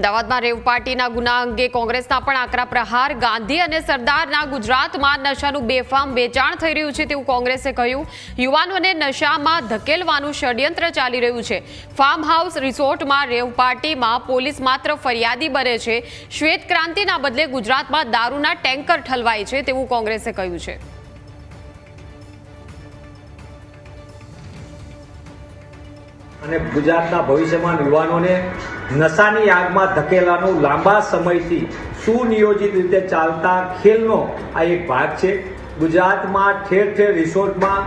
અમદાવાદમાં રેવ પાર્ટીના ગુના અંગે કોંગ્રેસના પણ આકરા પ્રહાર. ગાંધી અને સરદારના ગુજરાતમાં નશાનું બેફામ વેચાણ થઈ રહ્યું છે તેવું કોંગ્રેસે કહ્યું. યુવાનોને નશામાં ધકેલવાનું ષડયંત્ર ચાલી રહ્યું છે. ફાર્મ હાઉસ રિસોર્ટમાં રેવ પાર્ટીમાં પોલીસ માત્ર ફરિયાદી બને છે. શ્વેત ક્રાંતિના બદલે ગુજરાતમાં દારૂના ટેન્કર ઠલવાય છે તેવું કોંગ્રેસે કહ્યું છે. અને ગુજરાતના ભવિષ્યમાં યુવાનોને નશાની આગમાં ધકેલાનું લાંબા સમયથી સુનિયોજિત રીતે ચાલતા ખેલનો આ એક ભાગ છે. ગુજરાતમાં ઠેર ઠેર રિસોર્ટમાં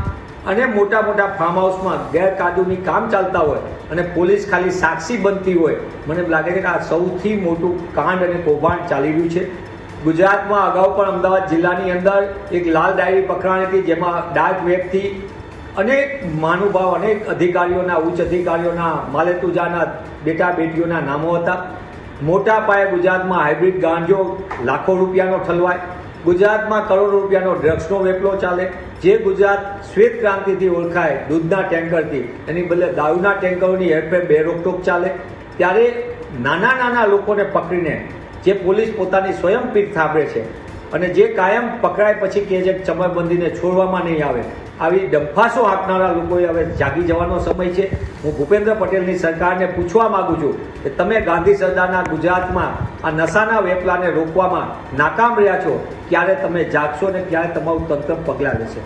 અને મોટા મોટા ફાર્મ હાઉસમાં ગેરકાયદોની કામ ચાલતા હોય અને પોલીસ ખાલી સાક્ષી બનતી હોય, મને લાગે છે કે આ સૌથી મોટું કાંડ અને કૌભાંડ ચાલી રહ્યું છે. ગુજરાતમાં અગાઉ પણ અમદાવાદ જિલ્લાની અંદર એક લાલ ડાયરી પકડાણી હતી, જેમાં ડાર્ક વેબથી અનેક મહાનુભાવ, અનેક અધિકારીઓના, ઉચ્ચ અધિકારીઓના, માલેતુજાના બેટા બેટીઓના નામો હતા. મોટા પાયે ગુજરાતમાં હાઇબ્રિડ ગાંજો લાખો રૂપિયાનો ઠલવાય. ગુજરાતમાં કરોડો રૂપિયાનો ડ્રગ્સનો વેપલો ચાલે. જે ગુજરાત શ્વેત ક્રાંતિથી ઓળખાય, દૂધના ટેન્કરથી, એની બદલે દારૂના ટેન્કરોની હેરફેર બે રોકટોક ચાલે. ત્યારે નાના નાના લોકોને પકડીને, જે પોલીસ પોતાની સ્વયં પીઠ થાબડે છે અને જે કાયમ પકડાય પછી કે છે ચમરબંધીને છોડવામાં નહીં આવે. આવી ડંફાસો આપનારા લોકોએ હવે જાગી જવાનો સમય છે. હું ભૂપેન્દ્ર પટેલની સરકારને પૂછવા માગું છું કે તમે ગાંધી સરદારના ગુજરાતમાં આ નશાના વેપલાને રોકવામાં નાકામ રહ્યા છો, ક્યારે તમે જાગશો ને ક્યારે તમારું તંત્ર પગલાં લેશે?